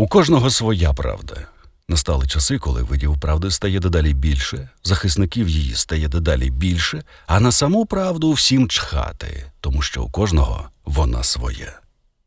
У кожного своя правда. Настали часи, коли видів правди стає дедалі більше, захисників її стає дедалі більше, а на саму правду всім чхати, тому що у кожного вона своя.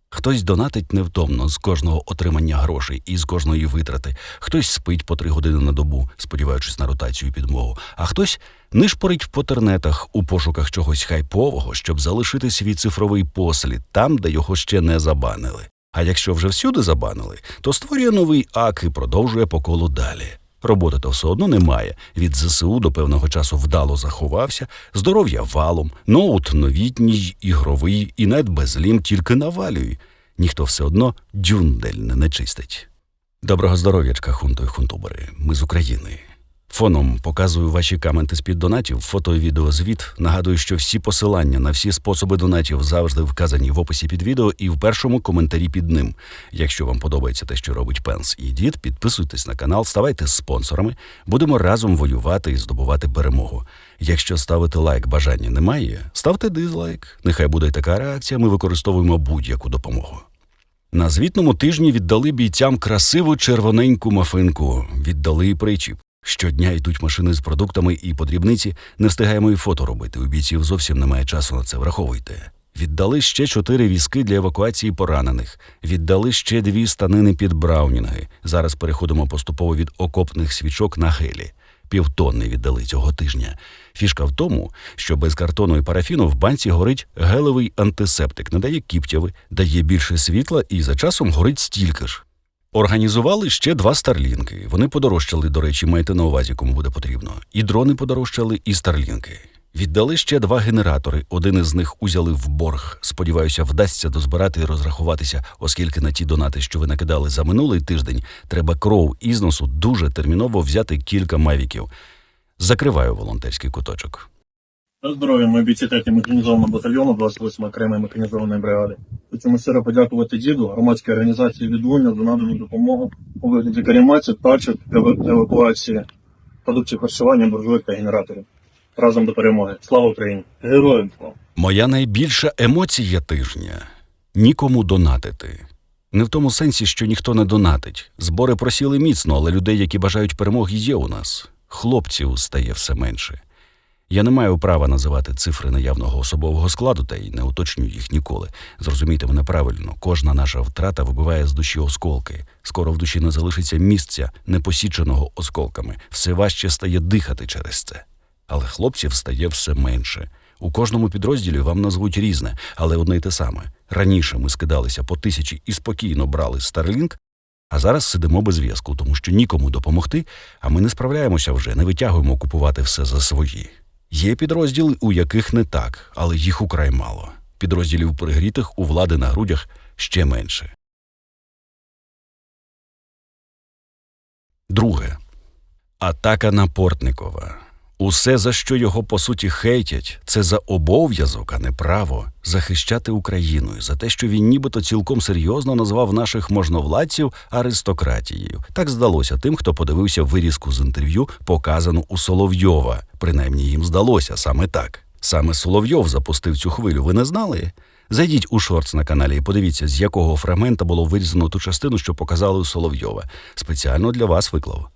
Хтось донатить невтомно з кожного отримання грошей і з кожної витрати, хтось спить по три години на добу, сподіваючись на ротацію і підмогу, а хтось нишпорить по тернетах у пошуках чогось хайпового, щоб залишити свій цифровий послід там, де його ще не забанили. А якщо вже всюди забанили, то створює новий ак і продовжує по колу далі. Роботи то все одно немає. Від ЗСУ до певного часу вдало заховався, здоров'я валом, ноут новітній, ігровий, і нет безлім тільки навалюй. Ніхто все одно дюндель не начистить. Доброго здоров'ячка, хунто і хунтубери. Ми з України. Фоном показую ваші каменти з-під донатів, фото і відеозвіт. Нагадую, що всі посилання на всі способи донатів завжди вказані в описі під відео і в першому коментарі під ним. Якщо вам подобається те, що робить Пенс і Дід, підписуйтесь на канал, ставайте спонсорами. Будемо разом воювати і здобувати перемогу. Якщо ставити лайк бажання немає, ставте дизлайк. Нехай буде така реакція. Ми використовуємо будь-яку допомогу. На звітному тижні віддали бійцям красиву червоненьку мафинку, віддали і причіп. Щодня йдуть машини з продуктами і подрібниці, не встигаємо і фото робити. У бійців зовсім немає часу на це. Враховуйте. Віддали ще чотири візки для евакуації поранених. Віддали ще дві станини під Браунінги. Зараз переходимо поступово від окопних свічок на гелі. Півтонни віддали цього тижня. Фішка в тому, що без картону і парафіну в банці горить гелевий антисептик, не дає кіптяви, дає більше світла і за часом горить стільки ж. Організували ще два старлінки. Вони подорожчали, до речі, маєте на увазі, кому буде потрібно. І дрони подорожчали, і старлінки. Віддали ще два генератори. Один із них узяли в борг. Сподіваюся, вдасться дозбирати і розрахуватися, оскільки на ті донати, що ви накидали за минулий тиждень, треба кров із носу дуже терміново взяти кілька мавіків. Закриваю волонтерський куточок. Здоров'я, ми бійці 3 механізованого батальйону 28 окремої механізованої бригади. Хочемо щиро подякувати діду, громадській організації відлуння за надану допомогу у вигляді реанімації, тачок, ев- евакуації, продуктів харчування, буржуйок та генераторів. Разом до перемоги. Слава Україні! Героям слава! Моя найбільша емоція тижня нікому донатити. Не в тому сенсі, що ніхто не донатить. Збори просіли міцно, але людей, які бажають перемоги, є у нас. Хлопців стає все менше. Я не маю права називати цифри наявного особового складу та й не уточнюю їх ніколи. Зрозумійте мене правильно, кожна наша втрата вибиває з душі осколки. Скоро в душі не залишиться місця, не посіченого осколками. Все важче стає дихати через це. Але хлопців стає все менше. У кожному підрозділі вам назвуть різне, але одне й те саме. Раніше ми скидалися по тисячі і спокійно брали Starlink, а зараз сидимо без зв'язку, тому що нікому допомогти, а ми не справляємося вже, не витягуємо купувати все за свої. Є підрозділи, у яких не так, але їх украй мало. Підрозділів пригрітих у влади на грудях ще менше. Друге. Атака на Портникова. Усе, за що його по суті хейтять, це за обов'язок, а не право захищати Україну за те, що він нібито цілком серйозно назвав наших можновладців аристократією. Так здалося тим, хто подивився вирізку з інтерв'ю, показану у Соловйова. Принаймні їм здалося саме так. Саме Соловйов запустив цю хвилю. Ви не знали? Зайдіть у шортс на каналі і подивіться, з якого фрагмента було вирізано ту частину, що показали у Соловйова. Спеціально для вас виклав.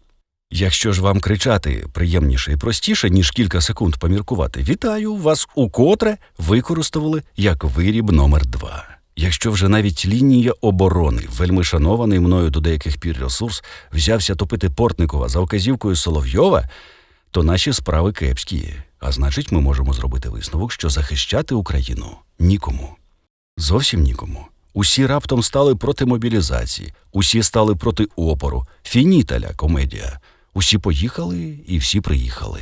Якщо ж вам кричати приємніше і простіше, ніж кілька секунд поміркувати, вітаю вас укотре використовували як виріб номер два. Якщо вже навіть лінія оборони, вельми шанований мною до деяких пір ресурс, взявся топити Портникова за вказівкою Соловйова, то наші справи кепські. А значить, ми можемо зробити висновок, що захищати Україну нікому. Зовсім нікому. Усі раптом стали проти мобілізації, усі стали проти опору, фініталя комедія. Усі поїхали і всі приїхали.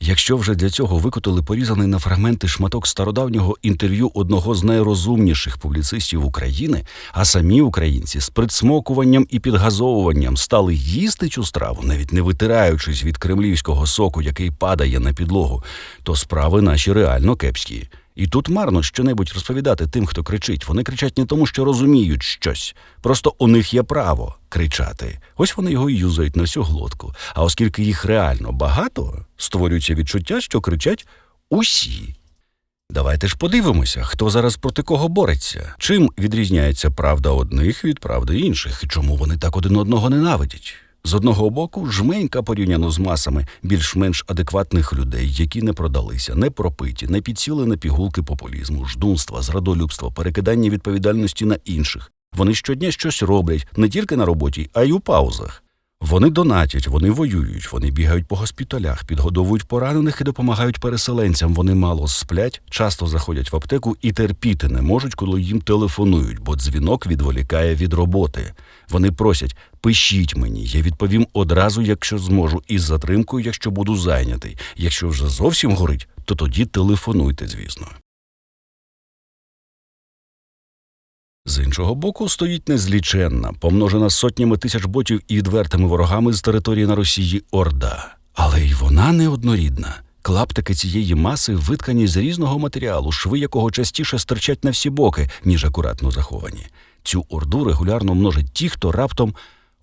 Якщо вже для цього викотили порізаний на фрагменти шматок стародавнього інтерв'ю одного з найрозумніших публіцистів України, а самі українці з присмокуванням і підгазовуванням стали їсти цю страву, навіть не витираючись від кремлівського соку, який падає на підлогу, то справи наші реально кепські. І тут марно щонебудь розповідати тим, хто кричить. Вони кричать не тому, що розуміють щось. Просто у них є право кричати. Ось вони його і юзають на всю глотку. А оскільки їх реально багато, створюється відчуття, що кричать усі. Давайте ж подивимося, хто зараз проти кого бореться. Чим відрізняється правда одних від правди інших, і чому вони так один одного ненавидять? З одного боку, жменька порівняно з масами більш-менш адекватних людей, які не продалися, не пропиті, не підсіли на пігулки популізму, ждунства, зрадолюбства, перекидання відповідальності на інших. Вони щодня щось роблять не тільки на роботі, а й у паузах. Вони донатять, вони воюють, вони бігають по госпіталях, підгодовують поранених і допомагають переселенцям. Вони мало сплять, часто заходять в аптеку і терпіти не можуть, коли їм телефонують, бо дзвінок відволікає від роботи. Вони просять: пишіть мені, я відповім одразу, якщо зможу, із затримкою, якщо буду зайнятий. Якщо вже зовсім горить, то тоді телефонуйте, звісно. З іншого боку стоїть незліченна, помножена сотнями тисяч ботів і відвертими ворогами з території на Росії Орда. Але й вона неоднорідна. Клаптики цієї маси виткані з різного матеріалу, шви якого частіше стирчать на всі боки, ніж акуратно заховані. Цю орду регулярно множать ті, хто раптом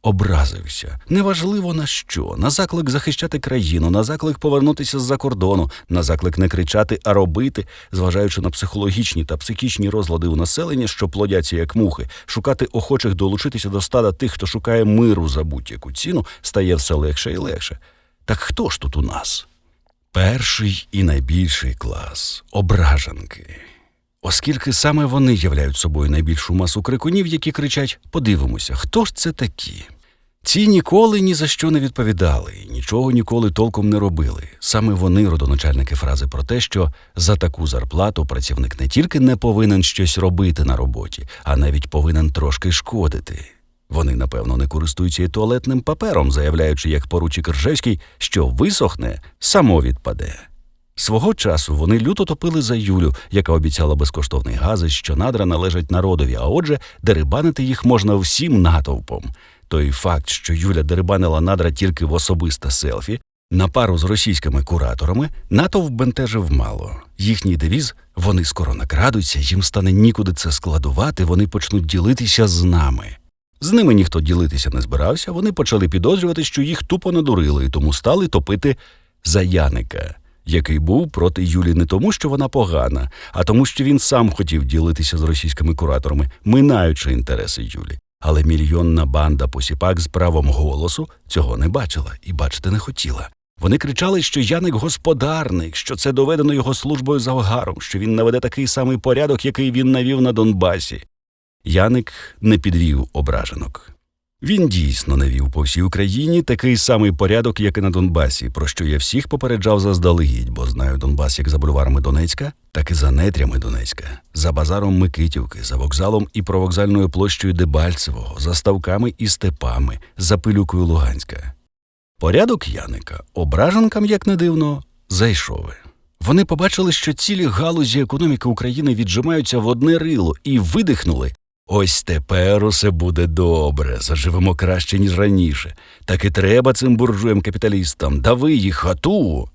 образився. Неважливо на що, на заклик захищати країну, на заклик повернутися з-за кордону, на заклик не кричати, а робити, зважаючи на психологічні та психічні розлади у населення, що плодяться як мухи, шукати охочих долучитися до стада тих, хто шукає миру за будь-яку ціну, стає все легше і легше. Так хто ж тут у нас? Перший і найбільший клас ображенки. Оскільки саме вони являють собою найбільшу масу крикунів, які кричать Подивимося, хто ж це такі? Ці ніколи ні за що не відповідали, і нічого ніколи толком не робили. Саме вони родоначальники фрази про те, що за таку зарплату працівник не тільки не повинен щось робити на роботі, а навіть повинен трошки шкодити. Вони, напевно, не користуються і туалетним папером, заявляючи, як поручик Ржевський, що висохне, само відпаде. Свого часу вони люто топили за Юлю, яка обіцяла безкоштовний гази, що надра належать народові, а отже, дерибанити їх можна всім натовпом. Той факт, що Юля дерибанила надра тільки в особисте селфі, на пару з російськими кураторами, натовп бентежив мало. Їхній девіз вони скоро накрадуться, їм стане нікуди це складувати, вони почнуть ділитися з нами. З ними ніхто ділитися не збирався, вони почали підозрювати, що їх тупо надурили, і тому стали топити за Яника, який був проти Юлі не тому, що вона погана, а тому, що він сам хотів ділитися з російськими кураторами, минаючи інтереси Юлі. Але мільйонна банда посіпак з правом голосу цього не бачила і бачити не хотіла. Вони кричали, що Яник господарник, що це доведено його службою за огаром, що він наведе такий самий порядок, який він навів на Донбасі. Яник не підвів ображенок. Він дійсно навів по всій Україні такий самий порядок, як і на Донбасі, про що я всіх попереджав заздалегідь, бо знаю Донбас як за бульварами Донецька, так і за нетрями Донецька, за базаром Микитівки, за вокзалом і провокзальною площею Дебальцевого, за ставками і степами, за пилюкою Луганська. Порядок Яника ображенкам, як не дивно, зайшов. Вони побачили, що цілі галузі економіки України віджимаються в одне рило і видихнули. Ось тепер усе буде добре, заживемо краще, ніж раніше. Так і треба цим буржуєм капіталістам, дави їх хату.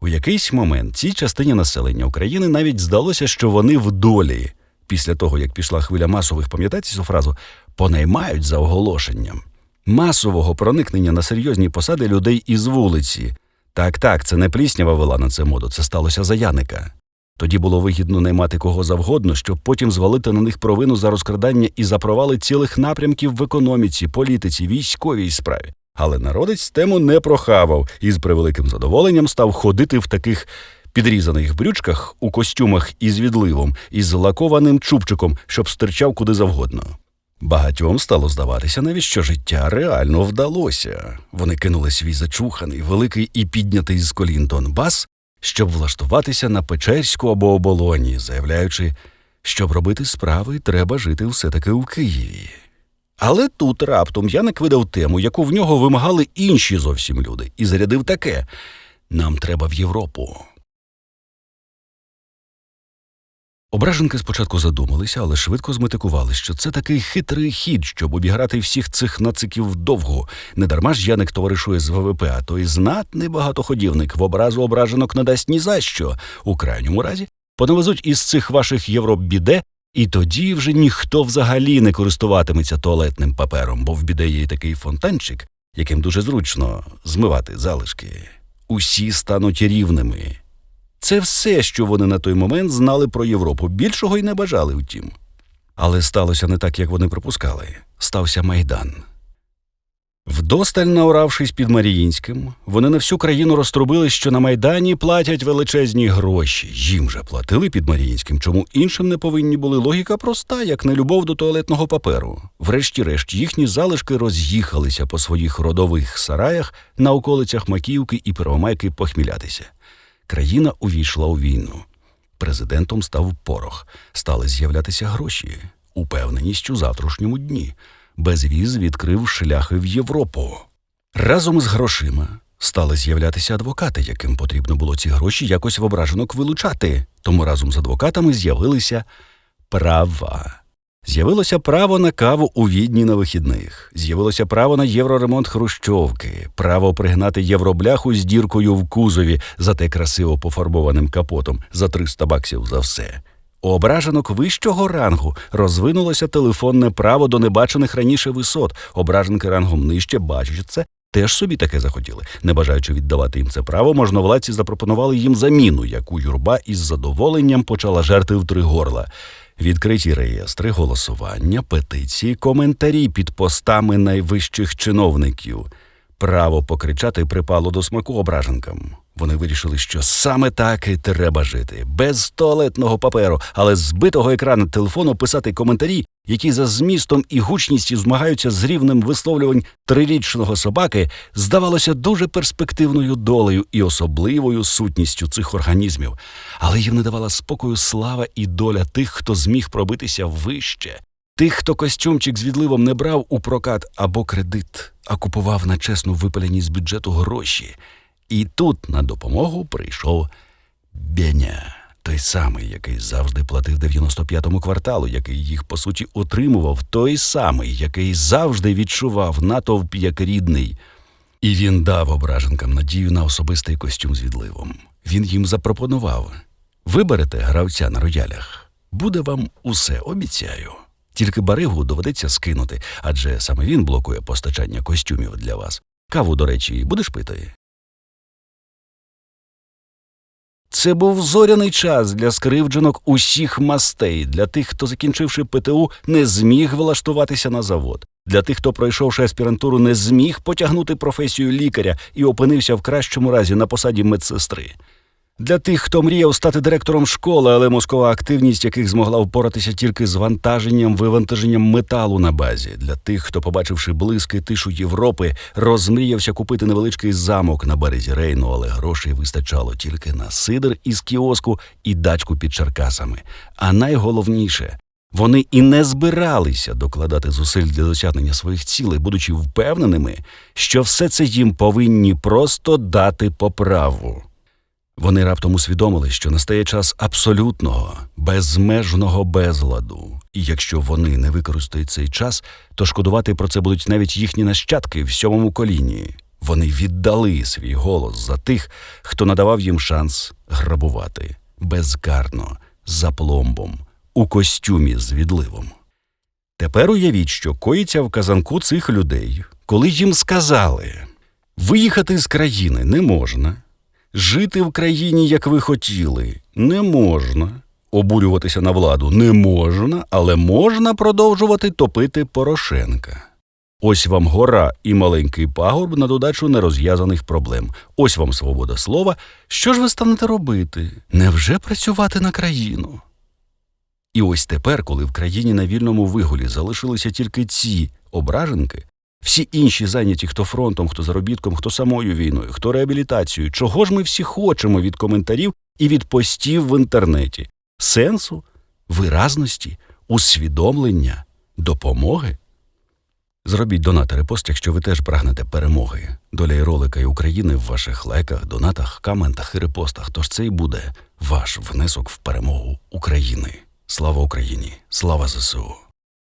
У якийсь момент цій частині населення України навіть здалося, що вони в долі. Після того, як пішла хвиля масових, пам'ятаєте цю фразу, понаймають за оголошенням. Масового проникнення на серйозні посади людей із вулиці. Так, так, це не пліснява вела на це моду, це сталося за Яника. Тоді було вигідно наймати кого завгодно, щоб потім звалити на них провину за розкрадання і за провали цілих напрямків в економіці, політиці, військовій справі. Але народець тему не прохавав і з превеликим задоволенням став ходити в таких підрізаних брючках у костюмах із відливом, із лакованим чубчиком, щоб стирчав куди завгодно. Багатьом стало здаватися навіть, що життя реально вдалося. Вони кинули свій зачуханий, великий і піднятий з колін Донбас, щоб влаштуватися на Печерську або оболоні, заявляючи, щоб робити справи, треба жити все-таки у Києві. Але тут раптом Яник видав тему, яку в нього вимагали інші зовсім люди, і зарядив таке нам треба в Європу. Ображенки спочатку задумалися, але швидко зметикували, що це такий хитрий хід, щоб обіграти всіх цих нациків вдовго. Недарма ж Яник товаришує з ВВП, а той знатний багатоходівник в образу ображенок не дасть ні за що. У крайньому разі понавезуть із цих ваших європ біде, і тоді вже ніхто взагалі не користуватиметься туалетним папером, бо в біде є такий фонтанчик, яким дуже зручно змивати залишки. Усі стануть рівними. Це все, що вони на той момент знали про Європу. Більшого й не бажали, втім. Але сталося не так, як вони припускали. Стався майдан. Вдосталь наоравшись під Маріїнським, вони на всю країну розтрубили, що на майдані платять величезні гроші. Їм же платили під Маріїнським, чому іншим не повинні були. Логіка проста, як не любов до туалетного паперу. Врешті-решт, їхні залишки роз'їхалися по своїх родових сараях на околицях Макіївки і Первомайки похмілятися. Країна увійшла у війну. Президентом став порох, стали з'являтися гроші, упевненість у завтрашньому дні. Безвіз відкрив шляхи в Європу. Разом з грошима стали з'являтися адвокати, яким потрібно було ці гроші якось в ображенок вилучати. Тому разом з адвокатами з'явилися права. З'явилося право на каву у відні на вихідних, з'явилося право на євроремонт хрущовки, право пригнати євробляху з діркою в кузові, зате красиво пофарбованим капотом за 300 баксів за все. У ображенок вищого рангу розвинулося телефонне право до небачених раніше висот. Ображенки рангом нижче бачать це. Теж собі таке захотіли. Не бажаючи віддавати їм це право, можновладці запропонували їм заміну, яку юрба із задоволенням почала жерти в три горла. Відкриті реєстри, голосування, петиції, коментарі під постами найвищих чиновників. Право покричати припало до смаку ображенкам. Вони вирішили, що саме так і треба жити, без туалетного паперу, але збитого екрану телефону писати коментарі, які за змістом і гучністю змагаються з рівнем висловлювань трирічного собаки, здавалося дуже перспективною долею і особливою сутністю цих організмів. Але їм не давала спокою слава і доля тих, хто зміг пробитися вище. Тих, хто костюмчик з відливом не брав у прокат або кредит, а купував на чесно випалені з бюджету гроші. І тут на допомогу прийшов Беня, той самий, який завжди платив 95-му кварталу, який їх по суті утримував, той самий, який завжди відчував натовп як рідний. І він дав ображенкам надію на особистий костюм з відливом. Він їм запропонував: виберете гравця на роялях, буде вам усе, обіцяю. Тільки баригу доведеться скинути, адже саме він блокує постачання костюмів для вас. Каву, до речі, будеш пити? Це був зоряний час для скривдженок усіх мастей, для тих, хто, закінчивши ПТУ, не зміг влаштуватися на завод, для тих, хто, пройшовши аспірантуру, не зміг потягнути професію лікаря і опинився в кращому разі на посаді медсестри. Для тих, хто мріяв стати директором школи, але мозкова активність яких змогла впоратися тільки з вантаженням, вивантаженням металу на базі, для тих, хто, побачивши блиски тишу Європи, розмріявся купити невеличкий замок на березі Рейну, але грошей вистачало тільки на сидр із кіоску і дачку під Черкасами. А найголовніше. Вони і не збиралися докладати зусиль для досягнення своїх цілей, будучи впевненими, що все це їм повинні просто дати по праву. Вони раптом усвідомили, що настає час абсолютного, безмежного безладу, і якщо вони не використають цей час, то шкодувати про це будуть навіть їхні нащадки в сьомому коліні. Вони віддали свій голос за тих, хто надавав їм шанс грабувати безкарно, за пломбом, у костюмі з відливом. Тепер уявіть, що коїться в казанку цих людей, коли їм сказали виїхати з країни не можна. Жити в країні, як ви хотіли, не можна. Обурюватися на владу не можна, але можна продовжувати топити Порошенка. Ось вам гора і маленький пагорб на додачу нерозв'язаних проблем. Ось вам свобода слова. Що ж ви станете робити? Невже працювати на країну? І ось тепер, коли в країні на вільному вигулі залишилися тільки ці ображенки, всі інші зайняті хто фронтом, хто заробітком, хто самою війною, хто реабілітацією. Чого ж ми всі хочемо від коментарів і від постів в інтернеті? Сенсу, виразності, усвідомлення, допомоги? Зробіть донат репост, якщо ви теж прагнете перемоги. Доля і ролика і України в ваших лайках, донатах, коментах і репостах. Тож це і буде ваш внесок в перемогу України. Слава Україні! Слава ЗСУ!